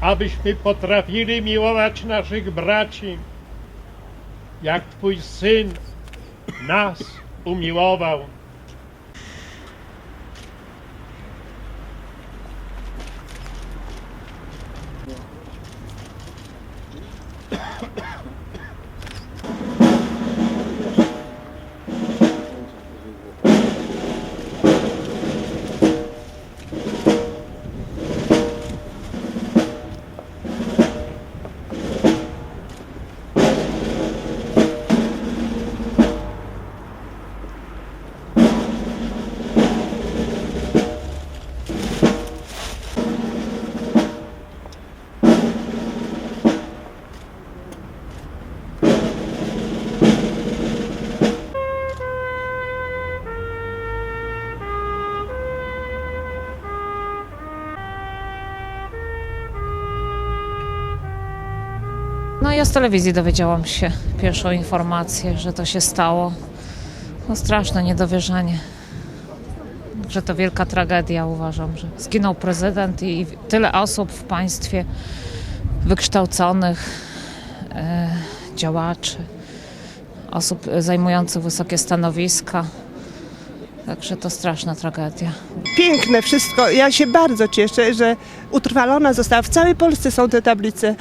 abyśmy potrafili miłować naszych braci, jak Twój Syn nas umiłował. No ja z telewizji dowiedziałam się pierwszą informację, że to się stało. No straszne niedowierzanie. Że to wielka tragedia uważam, że zginął prezydent i tyle osób w państwie wykształconych, e, działaczy, osób zajmujących wysokie stanowiska. Także to straszna tragedia. piękne wszystko. Ja się bardzo cieszę, że utrwalona została. W całej Polsce są te tablice.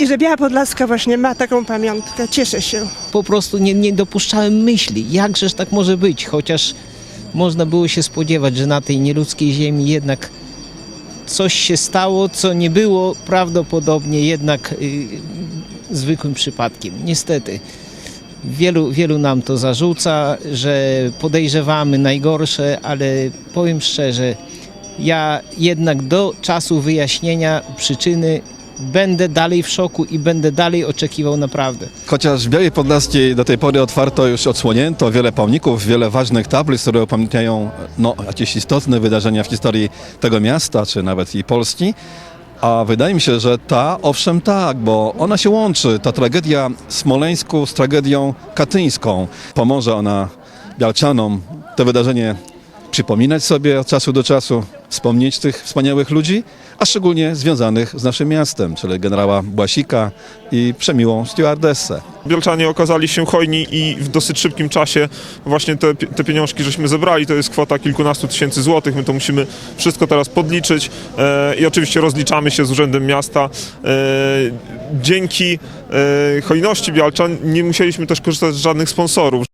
I że Biała Podlaska właśnie ma taką pamiątkę. Cieszę się. po prostu nie, nie dopuszczałem myśli, jakżeż tak może być, chociaż można było się spodziewać, że na tej nieludzkiej ziemi jednak coś się stało, co nie było prawdopodobnie jednak y, zwykłym przypadkiem. Niestety. Wielu, wielu nam to zarzuca, że podejrzewamy najgorsze, ale powiem szczerze, ja jednak do czasu wyjaśnienia przyczyny będę dalej w szoku i będę dalej oczekiwał naprawdę. Chociaż w Białej Podlaskiej do tej pory otwarto już odsłonięto wiele pomników, wiele ważnych tablic, które upamiętniają no, jakieś istotne wydarzenia w historii tego miasta, czy nawet i Polski. A wydaje mi się, że ta, owszem tak, bo ona się łączy, ta tragedia Smoleńsku z tragedią katyńską. Pomoże ona Bialczanom to wydarzenie przypominać sobie od czasu do czasu, wspomnieć tych wspaniałych ludzi, a szczególnie związanych z naszym miastem, czyli generała Błasika i przemiłą stewardessę. Bielczanie okazali się hojni i w dosyć szybkim czasie właśnie te, te pieniążki żeśmy zebrali. To jest kwota kilkunastu tysięcy złotych. My to musimy wszystko teraz podliczyć e, i oczywiście rozliczamy się z Urzędem Miasta. E, dzięki e, hojności Bialczan nie musieliśmy też korzystać z żadnych sponsorów.